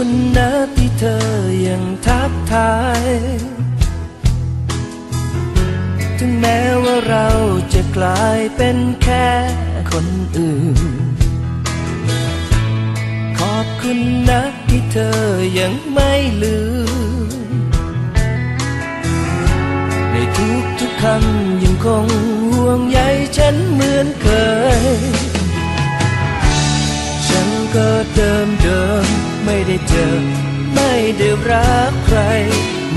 คุณนะที่เธอยังทักทาย ถึงแม้ว่าเราจะกลายเป็นแค่คนอื่น ขอบคุณนะที่เธอยังไม่ลืม ในทุกทุกคำยังคงห่วงใยฉันเหมือนเคย ฉันก็เดิมเดิ เจอ ไม่ได้รักใคร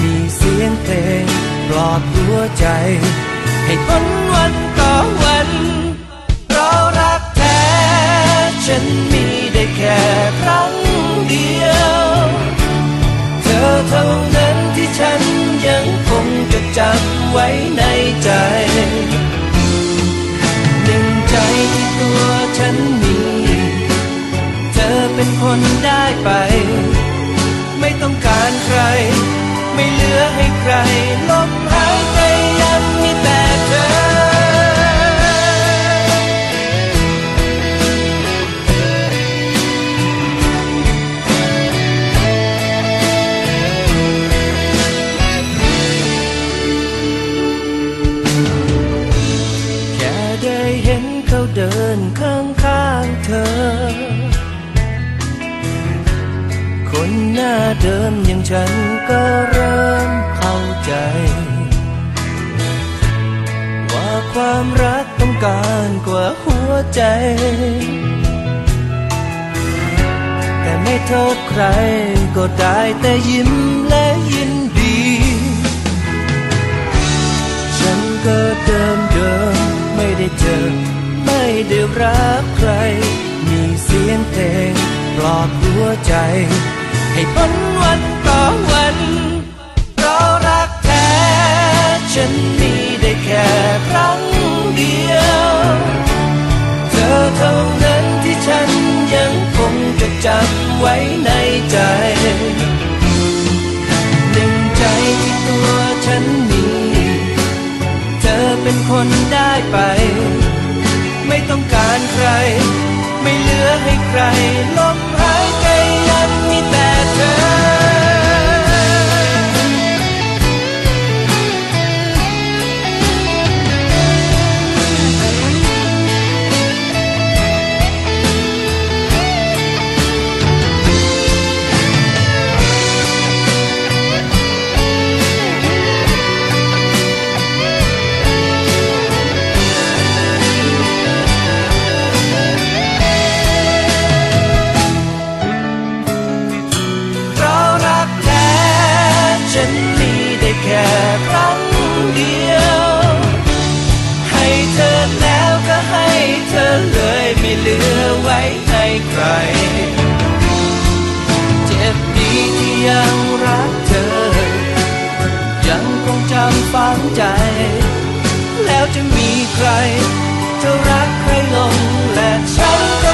มีเสียงเพลงปลอบหัวใจ ให้ทนวันต่อวันเพราะรักแท้ ฉันมีได้แค่ครั้งเดียว เธอเท่านั้นที่ฉันยังคงจะจำไว้ในใจหนึ่งใจที่ตัวฉันมี เธอเป็นคนได้ไป ใครลมหายใจยังมีแต่เธอ แค่ได้เห็นเขาเดินข้างข้างๆเธอคนหน้าเดิมอย่างฉันก็รู้ ใจ ว่าความรักต้องการกว่าหัวใจ แต่ไม่โทษใครก็ได้แต่ยิ้มและยินดี ฉันก็เดิมเดิมไม่ได้เจอ ไม่ได้รักใคร มีเสียงเพลงปลอบหัวใจ ให้พ้นวันต่อวัน ฉันมีได้แค่ครั้งเดียว เธอเท่านั้นที่ฉันยังคงจะจำไว้ในใจ หนึ่งใจที่ตัวฉันมี เธอเป็นคนได้ไป ไม่ต้องการใคร ไม่เหลือให้ใครลม ฉันมีได้แค่ครั้งเดียว ให้เธอแล้วก็ให้เธอเลยไม่เหลือไว้ให้ใคร เจ็บดีที่ยังรักเธอ ยังคงจำฝังใจ แล้วจะมีใครจะรักใครลงและฉันก็